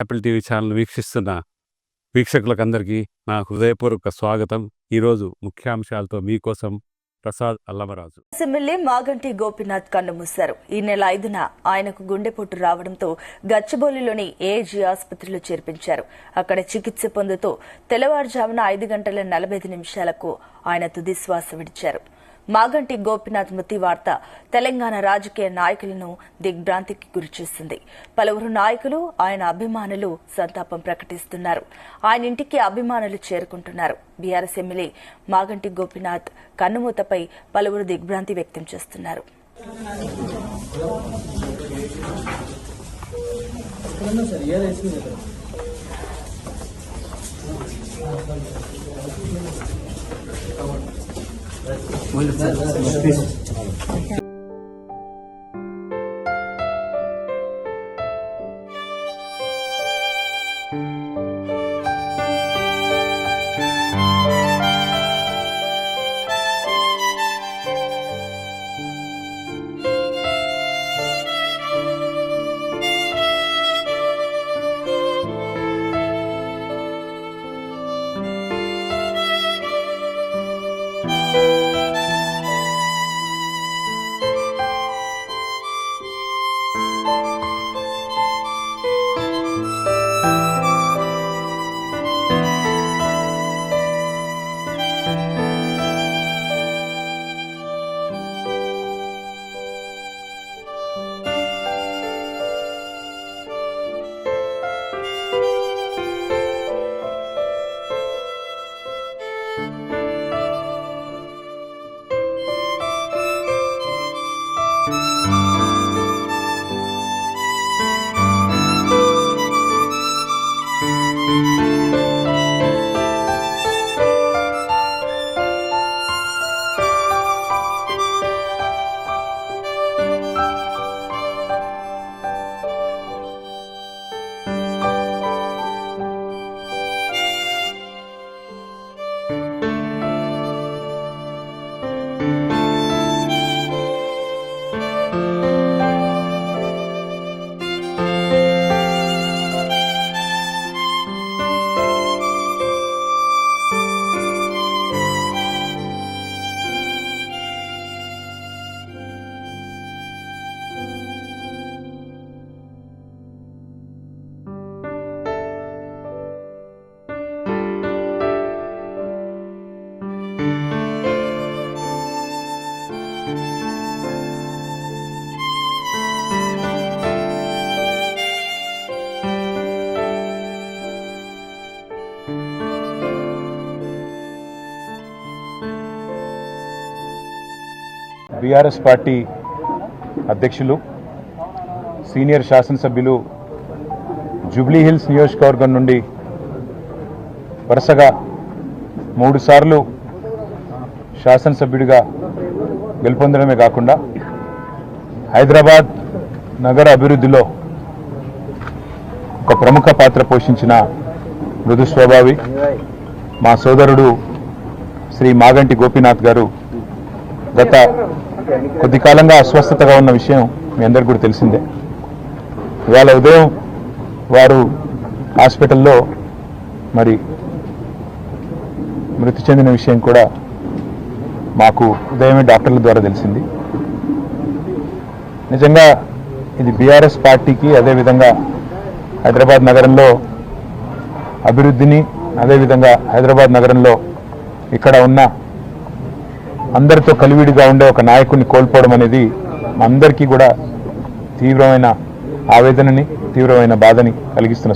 Apple TV channel వీక్షిస్తున్న వీక్షకులకందరికీ నా హృదయపూర్వక స్వాగతం. ఈరోజు ముఖ్యాంశాలతో మీకోసం ప్రసాద్ అల్లమరాజు. ఎమ్మెల్యే మాగంటి గోపీనాథ్ కన్నుమూశారు ఈ నెల ఐదున ఆయనకు గుండెపోటు రావడంతో గచ్చిబౌలిలోని ఏజీ ఆసుపత్రిలో చేర్పించారు. అక్కడ చికిత్స పొందుతూ తెల్లవారుజామున ఐదు గంటల నలభై ఐదు నిమిషాలకు ఆయన తుది శ్వాస విడిచారు. మాగంటి గోపీనాథ్ మృతి వార్త తెలంగాణ రాజకీయ నాయకులను దిగ్భ్రాంతికి గురిచేసింది. పలువురు నాయకులు ఆయన అభిమానులు సంతాపం ప్రకటిస్తున్నారు. ఆయన ఇంటికి అభిమానులు చేరుకుంటున్నారు. బీఆర్ఎస్ ఎమ్మెల్యే మాగంటి గోపినాథ్ కన్నుమూతపై పలువురు దిగ్భ్రాంతి వ్యక్తం చేస్తున్నారు. ولا you బీఆర్ఎస్ పార్టీ అధ్యక్షులు సీనియర్ శాసనసభ్యులు జూబ్లీ హిల్స్ నియోజకవర్గం నుండి వరుసగా మూడుసార్లు శాసనసభ్యుడిగా గెలుపొందడమే కాకుండా హైదరాబాద్ నగర అభివృద్ధిలో ఒక ప్రముఖ పాత్ర పోషించిన మృదు స్వభావి మా సోదరుడు శ్రీ మాగంటి గోపీనాథ్ గారు గత కొద్ది కాలంగా అస్వస్థతగా ఉన్న విషయం మీ అందరికి కూడా తెలిసిందే. ఇవాళ ఉదయం వారు హాస్పిటల్లో మరి మృతి చెందిన విషయం కూడా మాకు ఉదయమే డాక్టర్ల ద్వారా తెలిసింది. నిజంగా ఇది బీఆర్ఎస్ పార్టీకి అదేవిధంగా హైదరాబాద్ నగరంలో అభివృద్ధిని అదేవిధంగా హైదరాబాద్ నగరంలో ఇక్కడ ఉన్న అందరితో కలివిడిగా ఉండే ఒక నాయకుడిని కోల్పోవడం అనేది అందరికీ కూడా తీవ్రమైన ఆవేదనని తీవ్రమైన బాధని కలిగిస్తున్న